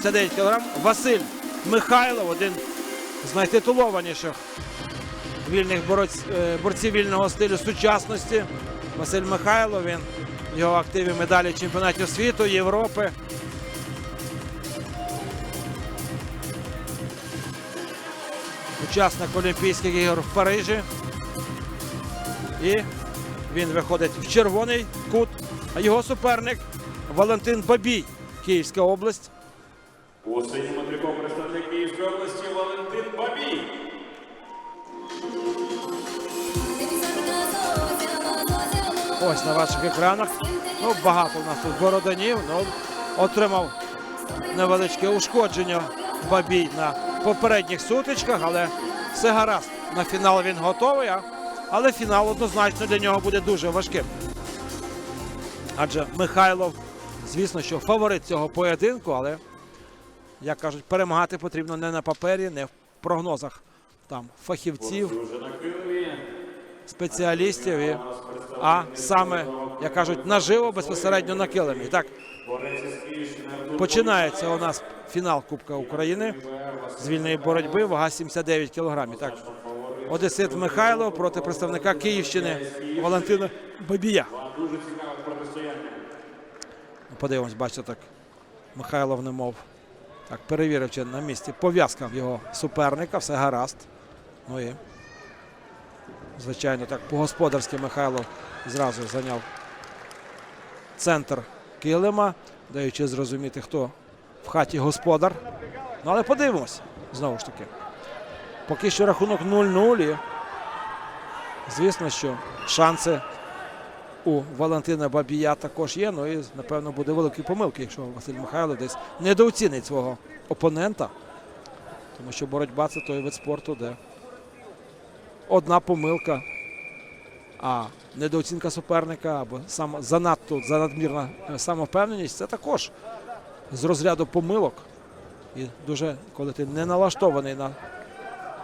79 кг. Василь Михайлов, один з найтитулованіших вільних борець, е, борців вільного стилю сучасності. Василь Михайлов, він його активі медалі чемпіонатів світу, Європи. Учасник Олімпійських ігор в Парижі. І він виходить в червоний кут. А його суперник Валентин Бабій, Київська область. У синьому трико представник Київської області Валентин Бабій. Ось на ваших екранах. Ну, багато у нас тут бороданів. Ну, отримав невеличке ушкодження Бабій на попередніх сутичках, але все гаразд. На фінал він готовий, а- але фінал однозначно для нього буде дуже важким. Адже Михайлов, звісно, що фаворит цього поєдинку, але, як кажуть, перемагати потрібно не на папері, не в прогнозах там фахівців, спеціалістів, і, а саме, як кажуть, наживо безпосередньо на килимі. Так, Київщини Артур починається у нас фінал Кубка України з вільної боротьби, вага 79 кілограмів. Так, Одесит Михайло проти представника Київщини Валентина Бабія. Подивимось, бачите, так Михайлов немов. Так, перевірив, чи на місці пов'язка його суперника, все гаразд. Ну і, звичайно, так, по-господарськи Михайло зразу зайняв центр килима, даючи зрозуміти, хто в хаті господар. Ну, але подивимось, знову ж таки. Поки що рахунок 0-0. Звісно, що шанси у Валентина Бабія також є. Ну і напевно буде великою помилкою, якщо Василь Михайло десь недооцінить свого опонента. Тому що боротьба це той вид спорту, де одна помилка, а недооцінка суперника або сам занадто занадмірна е, самовпевненість це також з розряду помилок. І дуже, коли ти не налаштований на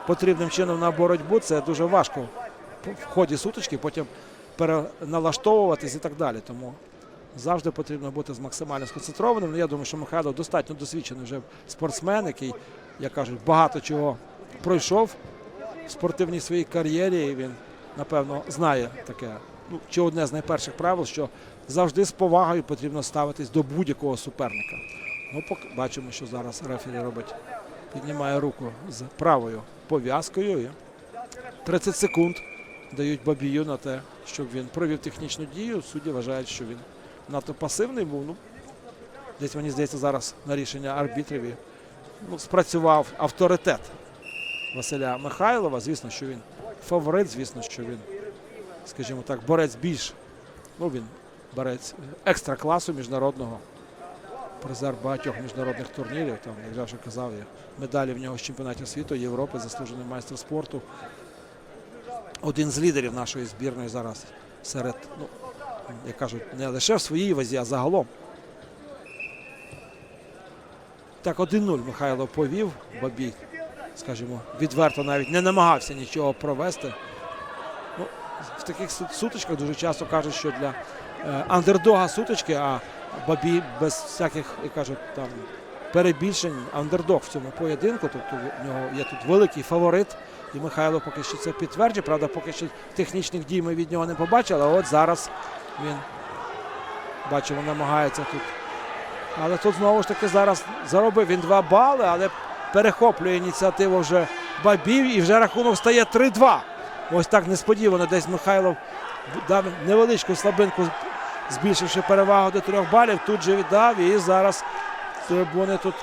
потрібним чином на боротьбу, це дуже важко в ході сутички потім переналаштовуватись і так далі. Тому завжди потрібно бути максимально сконцентрованим. Ну, Я думаю, що Михайло достатньо досвідчений вже спортсмен, який, як кажуть, багато чого пройшов в спортивній своїй кар'єрі. І він, напевно, знає таке, ну, чи одне з найперших правил, що завжди з повагою потрібно ставитись до будь-якого суперника. Ну, поки бачимо, що зараз рефері робить, піднімає руку з правою пов'язкою. 30 секунд дають Бабію на те, щоб він провів технічну дію. Судді вважають, що він надто пасивний був. Ну, десь мені здається, зараз на рішення арбітрів ну, спрацював авторитет Василя Михайлова. Звісно, що він фаворит, звісно, що він, скажімо так, борець більш. Ну, він борець екстра класу міжнародного. Призер багатьох міжнародних турнірів. Там, як я вже казав, медалі в нього з чемпіонатів світу, Європи, заслужений майстер спорту один з лідерів нашої збірної зараз серед, ну, як кажуть, не лише в своїй вазі, а загалом. Так, 1-0 Михайло повів. Бабій, скажімо, відверто навіть не намагався нічого провести. Ну, в таких сутичках дуже часто кажуть, що для е, андердога сутички, а Бабій без всяких, як кажуть, там перебільшень, андердог в цьому поєдинку. Тобто в нього є тут великий фаворит. І Михайло поки що це підтверджує. Правда, поки що технічних дій ми від нього не побачили. А от зараз він бачимо, намагається тут. Але тут знову ж таки зараз заробив він 2 бали, але перехоплює ініціативу вже Бабів і вже рахунок стає 3-2. Ось так несподівано десь Михайлов дав невеличку слабинку, збільшивши перевагу до трьох балів. Тут же віддав і зараз трибуни тут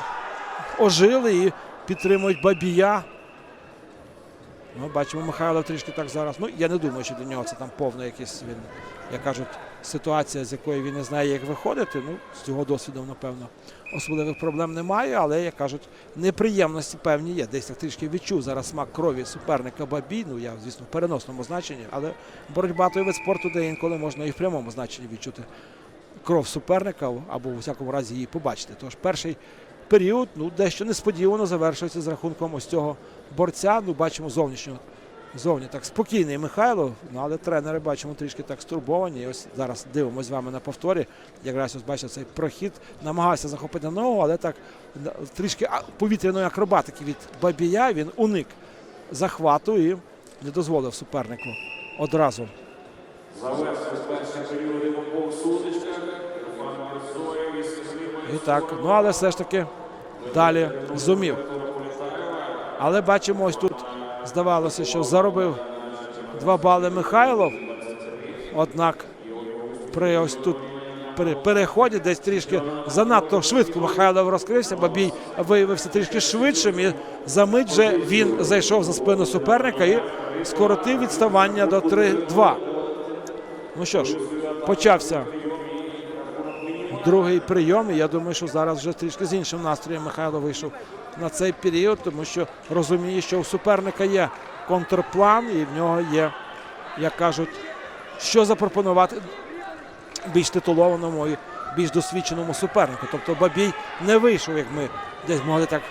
ожили і підтримують Бабія. Ну, бачимо, Михайло трішки так зараз. Ну, я не думаю, що для нього це там повна якась він, як кажуть, ситуація, з якої він не знає, як виходити. Ну, з його досвідом, напевно, особливих проблем немає, але, як кажуть, неприємності певні є. Десь так трішки відчув зараз смак крові суперника Бабій. Ну, я, звісно, в переносному значенні, але боротьба той вид спорту, де інколи можна і в прямому значенні відчути кров суперника або у всякому разі її побачити. Тож перший період ну, дещо несподівано завершується з рахунком ось цього борця. Ну, бачимо зовнішнього Зовні так спокійний Михайло, ну, але тренери бачимо трішки так стурбовані. І ось зараз дивимося з вами на повторі. Якраз ось бачите цей прохід. Намагався захопити ногу, але так трішки повітряної акробатики від Бабія. Він уник захвату і не дозволив супернику одразу. Завершив перший період в І так, ну але все ж таки далі зумів. Але бачимо, ось тут здавалося, що заробив два бали Михайлов. Однак при ось тут при переході десь трішки занадто швидко Михайлов розкрився, бо бій виявився трішки швидшим. І за мить вже він зайшов за спину суперника і скоротив відставання до 3-2. Ну що ж, почався другий прийом. І я думаю, що зараз вже трішки з іншим настроєм Михайло вийшов на цей період, тому що розуміє, що у суперника є контрплан, і в нього є, як кажуть, що запропонувати більш титулованому і більш досвідченому супернику. Тобто Бабій не вийшов, як ми десь могли так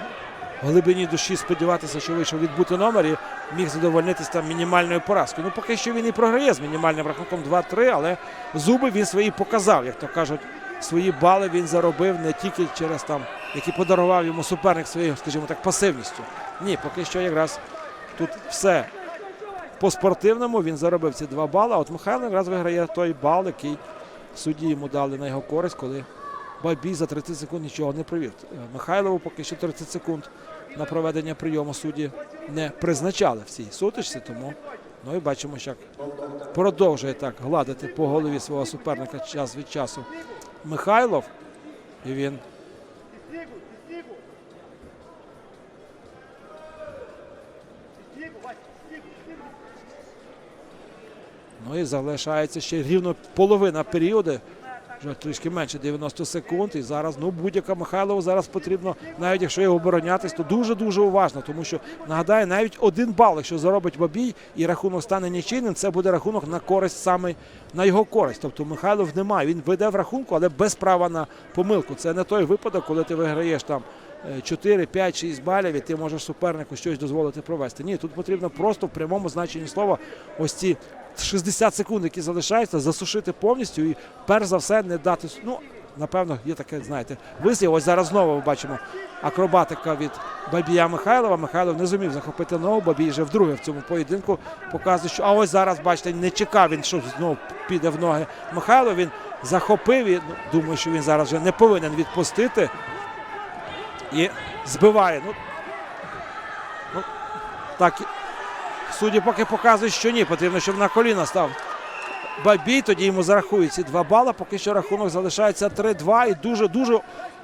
в глибині душі сподіватися, що вийшов відбути номер і міг задовольнитися там мінімальною поразкою. Ну, поки що він і програє з мінімальним рахунком 2-3, але зуби він свої показав, як то кажуть. Свої бали він заробив не тільки через там, які подарував йому суперник своєю, скажімо так, пасивністю. Ні, поки що якраз тут все по спортивному. Він заробив ці два бали. А от Михайло якраз виграє той бал, який судді йому дали на його користь, коли Бабій за 30 секунд нічого не провів. Михайлову поки що 30 секунд на проведення прийому судді не призначали в цій сутичці, тому ну і бачимо, як продовжує так гладити по голові свого суперника час від часу Михайлов. І він Ну і залишається ще рівно половина періоду. Вже трішки менше 90 секунд. І зараз ну будь-яка Михайлову зараз потрібно, навіть якщо його оборонятись, то дуже дуже уважно. Тому що нагадаю, навіть один бал, якщо заробить Бабій і рахунок стане нічийним, це буде рахунок на користь саме на його користь. Тобто Михайлов немає. Він веде в рахунку, але без права на помилку. Це не той випадок, коли ти виграєш там. е, 4, 5, 6 балів, і ти можеш супернику щось дозволити провести. Ні, тут потрібно просто в прямому значенні слова ось ці 60 секунд, які залишаються, засушити повністю і перш за все не дати. Ну, напевно, є таке, знаєте, вислів. Ось зараз знову ми бачимо акробатика від Бабія Михайлова. Михайлов не зумів захопити ногу. Бабій вже вдруге в цьому поєдинку показує, що а ось зараз, бачите, не чекав він, що знову піде в ноги Михайло. Він захопив і ну, думаю, що він зараз вже не повинен відпустити. І збиває. Ну, ну так, судді поки показують, що ні. Потрібно, щоб на коліна став Бабій. Тоді йому зарахують ці два бали. Поки що рахунок залишається 3-2. І дуже-дуже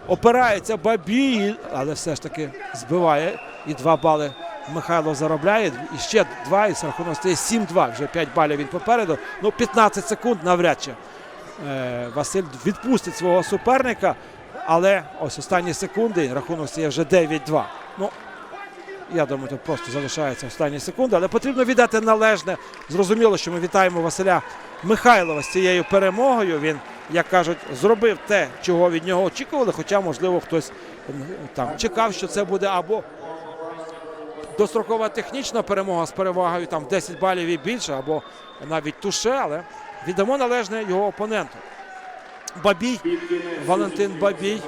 опирається Бабій. Але все ж таки збиває. І два бали Михайло заробляє. І ще два. І рахунок стає 7-2. Вже 5 балів він попереду. Ну, 15 секунд навряд чи. Е, Василь відпустить свого суперника. Але ось останні секунди рахунок стає вже 9-2. Ну, я думаю, тут просто залишаються останні секунди, але потрібно віддати належне. Зрозуміло, що ми вітаємо Василя Михайлова з цією перемогою. Він, як кажуть, зробив те, чого від нього очікували. Хоча, можливо, хтось там чекав, що це буде або дострокова технічна перемога з перевагою там в 10 балів і більше, або навіть туше, але віддамо належне його опоненту. Бабій, Валентин Бабій,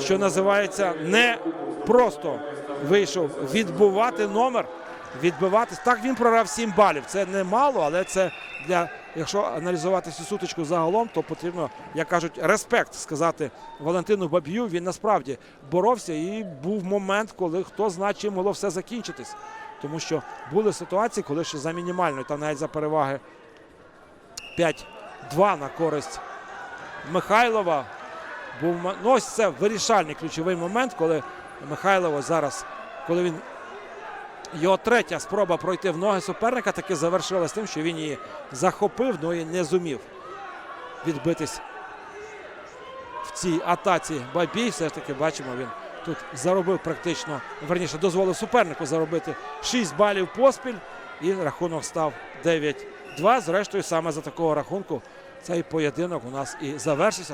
що називається, не просто вийшов відбувати номер, відбиватись. Так він програв 7 балів. Це не мало, але це для, якщо аналізувати цю сутичку загалом, то потрібно, як кажуть, респект сказати Валентину Бабію. Він насправді боровся і був момент, коли хто знає, чим могло все закінчитись. Тому що були ситуації, коли ще за мінімальною, там навіть за переваги 5-2 на користь Михайлова. Був ну, ось це вирішальний ключовий момент, коли Михайлова зараз, коли він його третя спроба пройти в ноги суперника, таки завершилась тим, що він її захопив, ну і не зумів відбитись в цій атаці. Бабій все ж таки бачимо, він тут заробив практично, верніше, дозволив супернику заробити 6 балів поспіль, і рахунок став 9-2. Зрештою, саме за такого рахунку цей поєдинок у нас і завершився.